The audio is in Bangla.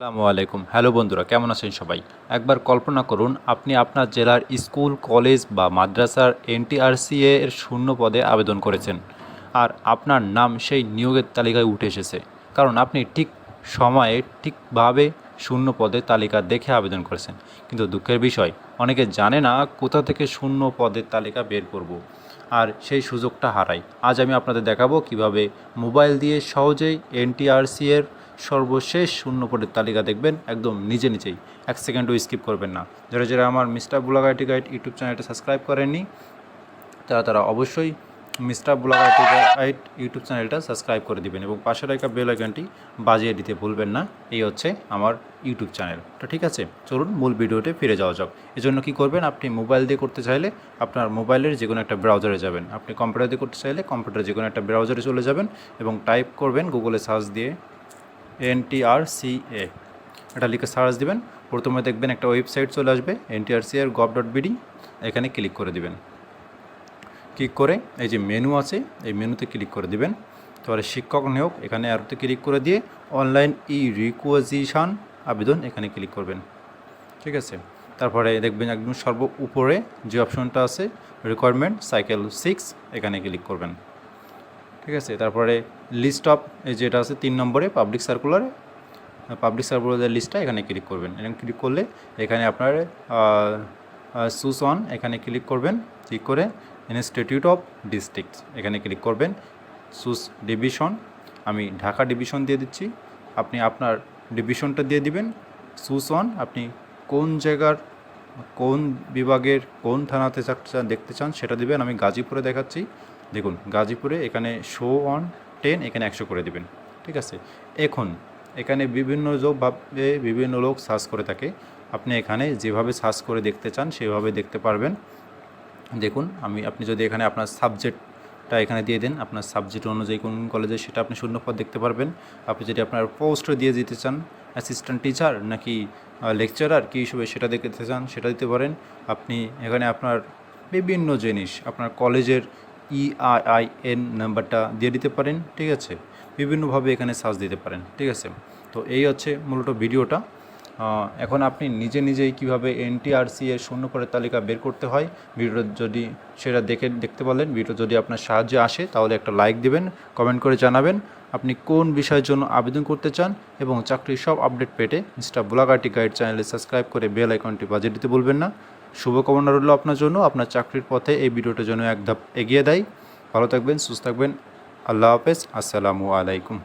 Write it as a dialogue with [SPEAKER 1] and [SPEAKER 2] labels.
[SPEAKER 1] আসসালামু আলাইকুম। হ্যালো বন্ধুরা, কেমন আছেন সবাই? একবার কল্পনা করুন, আপনি আপনার জেলার স্কুল, কলেজ বা মাদ্রাসার এনটিআরসিএ এর শূন্য পদে আবেদন করেছেন আর আপনার নাম সেই নিয়োগের তালিকায় উঠে এসেছে। কারণ আপনি ঠিক সময়ে, ঠিকভাবে শূন্য পদের তালিকা দেখে আবেদন করেছেন। কিন্তু দুঃখের বিষয়, অনেকে জানে না কোথা থেকে শূন্য পদের তালিকা বের করব। আর সেই সুযোগটা হারাই। আজ আমি আপনাদের দেখাবো কীভাবে মোবাইল দিয়ে সহজেই এনটিআরসি এর সর্বশেষ শূন্য পদের তালিকা দেখবেন একদম নিজে নিজেই। এক সেকেন্ডও স্কিপ করবেন না। যারা যারা আমার মিস্টার বুলাগাইটি গাইড ইউটিউব চ্যানেলটা সাবস্ক্রাইব করেননি, তারা তারা অবশ্যই মিস্টার বুলাগাইটি গাইড ইউটিউব চ্যানেলটা সাবস্ক্রাইব করে দিবেন এবং পাশে রাখা বেল আইকনটি বাজিয়ে দিতে ভুলবেন না। এই হচ্ছে আমার ইউটিউব চ্যানেল। তো ঠিক আছে, চলুন মূল ভিডিওতে ফিরে যাওয়া যাক। এজন্য কি করবেন, আপনি মোবাইল দিয়ে করতে চাইলে আপনার মোবাইলের যে কোনো একটা ব্রাউজারে যাবেন। আপনি কম্পিউটার দিয়ে করতে চাইলে কম্পিউটার যে কোনো একটা ব্রাউজারে চলে যাবেন এবং টাইপ করবেন গুগলে সার্চ দিয়ে এনটিআরসিএ। এটা লিখে সার্চ দিবেন, প্রথমে দেখবেন একটা ওয়েবসাইট চলে আসবে এনটিআরসিআর গভ ডট বিডি এখানে ক্লিক করে দিবেন। ক্লিক করে এই যে মেনু আছে, এই মেনুতে ক্লিক করে দিবেন। তারপরে শিক্ষক নিয়োগ, এখানে আরতে ক্লিক করে দিয়ে অনলাইন ই রিকোয়াজিশন আবেদন এখানে ক্লিক করবেন। ঠিক আছে? তারপরে দেখবেন একদম সর্ব উপরে যে অপশনটা আছে রিকোয়ারমেন্ট সাইকেল সিক্স এখানে ক্লিক করবেন। ঠিক আছে? তারপরে লিস্ট অফ যেটা আছে তিন নম্বরে পাবলিক সার্কুলারে পাবলিক সার্কুলারের লিস্টটা এখানে ক্লিক করবেন। এখানে ক্লিক করলে এখানে আপনার সুস অন এখানে ক্লিক করবেন। ক্লিক করে ইনস্টিটিউট অফ ডিস্ট্রিক্ট এখানে ক্লিক করবেন। সুস ডিভিশন আমি ঢাকা ডিভিশন দিয়ে দিচ্ছি। আপনি আপনার ডিভিশনটা দিয়ে দিবেন। সুস অন আপনি কোন জায়গার, কোন বিভাগের, কোন থানাতে দেখতে চান, সেটা দিবেন। আমি গাজীপুরে দেখাচ্ছি। দেখুন, গাজীপুরে এখানে শো অন টেন এখানে একশো করে দিবেন, ঠিক আছে? এখন, এখানে বিভিন্ন ভাবে, বিভিন্ন লোক সার্চ করে থাকে। আপনি এখানে যেভাবে সার্চ করে দেখতে চান, সেভাবে দেখতে পারবেন। দেখুন, আমি, আপনি যদি এখানে আপনার সাবজেক্টটা এখানে দিয়ে দেন, আপনার সাবজেক্ট অনুযায়ী কোন কলেজে সেটা আপনি শূন্যপদ দেখতে পারবেন। আপনি যদি আপনার পোস্ট দিয়ে দিতে চান অ্যাসিস্ট্যান্ট টিচার নাকি লেকচারার কী হিসেবে সেটা দেখতে চান, সেটা দিতে পারেন। আপনি এখানে আপনার বিভিন্ন জিনিস, আপনার কলেজের ইআইআইএন নাম্বারটা দিয়ে দিতে পারেন, ঠিক আছে? বিভিন্নভাবে এখানে সার্চ দিতে পারেন, ঠিক আছে? তো এই হচ্ছে মূলত ভিডিওটা। এখন আপনি নিজে নিজেই কীভাবে এনটিআরসি এর শূন্য করে তালিকা বের করতে হয়, ভিডিওটা যদি সেটা দেখে, দেখতে পারলেন ভিডিও যদি আপনার সাহায্যে আসে, তাহলে একটা লাইক দিবেন কমেন্ট করে জানাবেন। আপনি কোন বিষয়ের জন্য আবেদন করতে চান এবং চাকরির সব আপডেট পেতে মিস্টার বুলাগাটি গাইড চ্যানেলে সাবস্ক্রাইব করে বেল আইকনটি বাজিয়ে দিতে বলবেন না। শুভকামনা রইল আপনার জন্য। আপনার চাকরির পথে এই ভিডিওটা যেন এক ধাপ এগিয়ে দেয়। ভালো থাকবেন, সুস্থ থাকবেন। আল্লাহ হাফেজ। আসসালামু আলাইকুম।